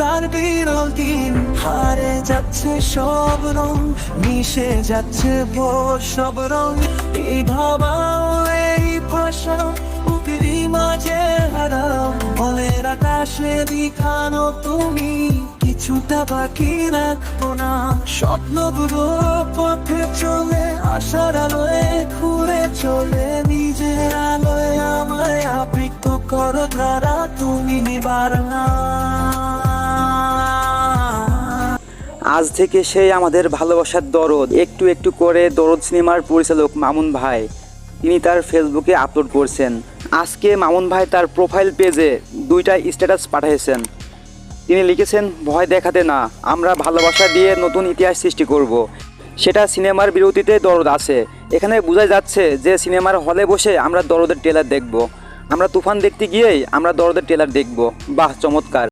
তার বিরল দিন হারে যাচ্ছে সব রং, মিশে যাচ্ছে ভোর সব রং। এই ভাবাও এই ভাষা উপিরি মাঝে হারাও বলের আকাশে দেখানো তুমি, কিছুটা বাকি রাখব না। স্বপ্নগুলো পথে চলে, আশার আলোয় ঘুরে চলে। নিজের আলোয় আমায় আবৃত করো ধারা তুমি নিবার না আজ থেকে সেই আমাদের ভালোবাসার দরদ। একটু একটু করে দরদ সিনেমার পরিচালক মামুন ভাই, তিনি তার ফেসবুকে আপলোড করছেন। আজকে মামুন ভাই তার প্রোফাইল পেজে দুইটা স্ট্যাটাস পাঠিয়েছেন তিনি লিখেছেন, ভয় দেখাতে না, আমরা ভালোবাসা দিয়ে নতুন ইতিহাস সৃষ্টি করব। সেটা সিনেমার বিরতিতে দরদ আছে। এখানে বোঝা যাচ্ছে যে সিনেমার হলে বসে আমরা দরদের ট্রেলার দেখব। আমরা তুফান দেখতে গিয়েই আমরা দরদের ট্রেলার দেখব। বাহ, চমৎকার।